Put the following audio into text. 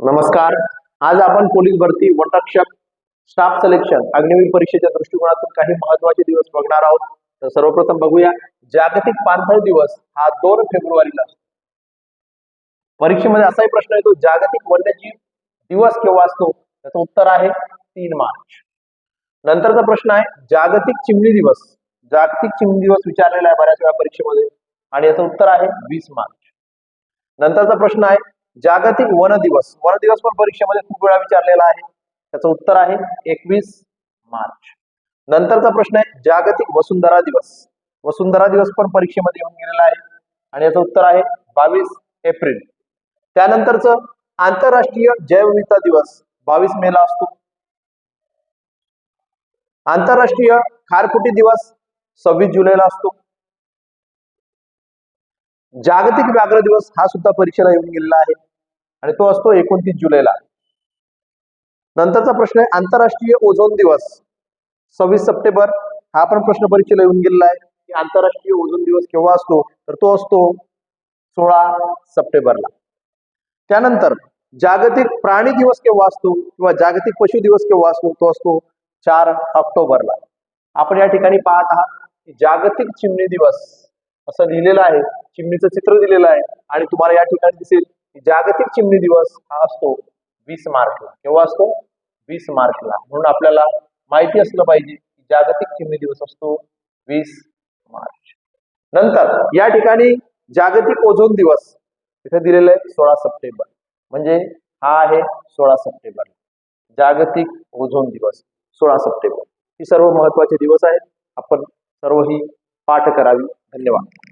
नमस्कार. आज आपण पोलीस भरती वटरक्षक स्टाफ सिलेक्शन अग्निवीर परीक्षेच्या दृष्टिकोनातून काही महत्त्वाचे दिवस बघणार आहोत. तर सर्वप्रथम बघूया जागतिक पाणथळ दिवस हा दोन फेब्रुवारीला. परीक्षेमध्ये असाही प्रश्न येतो जागतिक वन्यजीव दिवस केव्हा असतो? त्याचं उत्तर आहे तीन मार्च. नंतरचा प्रश्न आहे जागतिक चिमणी दिवस. जागतिक चिमणी दिवस विचारलेला आहे बऱ्याच वेळा परीक्षेमध्ये. आणि याचं उत्तर आहे वीस मार्च. नंतरचा प्रश्न आहे जागतिक वन दिवस. वन दिवस पण परीक्षेमध्ये खूप वेळा विचारलेला आहे. त्याचं उत्तर आहे एकवीस मार्च. नंतरचा प्रश्न आहे जागतिक वसुंधरा दिवस. वसुंधरा दिवस पण परीक्षेमध्ये येऊन गेलेला आहे. आणि याचं उत्तर आहे बावीस एप्रिल. त्यानंतरचं आंतरराष्ट्रीय जैवविविधता दिवस बावीस मे ला असतो. आंतरराष्ट्रीय खारफुटी दिवस सव्वीस जुलैला असतो. जागतिक व्याघ्र दिवस हा सुद्धा परीक्षेला येऊन गेलेला आहे. आणि तो असतो एकोणतीस जुलैला. नंतरचा प्रश्न आहे आंतरराष्ट्रीय ओझोन दिवस. सव्वीस सप्टेंबर हा पण प्रश्न परीक्षेला येऊन गेलेला आहे. की आंतरराष्ट्रीय ओझोन दिवस केव्हा असतो? तर तो असतो सोळा सप्टेंबरला. त्यानंतर जागतिक प्राणी दिवस केव्हा असतो किंवा जागतिक पशु दिवस केव्हा असतो? तो असतो चार ऑक्टोबरला. आपण या ठिकाणी पाहत आहात की जागतिक चिमणी दिवस असं लिहिलेलं आहे. चिमणीचं चित्र दिलेलं आहे. आणि तुम्हाला या ठिकाणी दिसेल जागतिक चिमणी दिवस हा असतो वीस मार्चला. केव्हा असतो? वीस मार्चला. म्हणून आपल्याला माहिती असलं पाहिजे की जागतिक चिमणी दिवस असतो वीस मार्च. नंतर या ठिकाणी जागतिक ओझोन दिवस इथे दिलेलं आहे सोळा सप्टेंबर. म्हणजे हा आहे सोळा सप्टेंबर. जागतिक ओझोन दिवस सोळा सप्टेंबर. ही सर्व महत्त्वाचे दिवस आहेत. आपण सर्व ही पाठ करावी. धन्यवाद.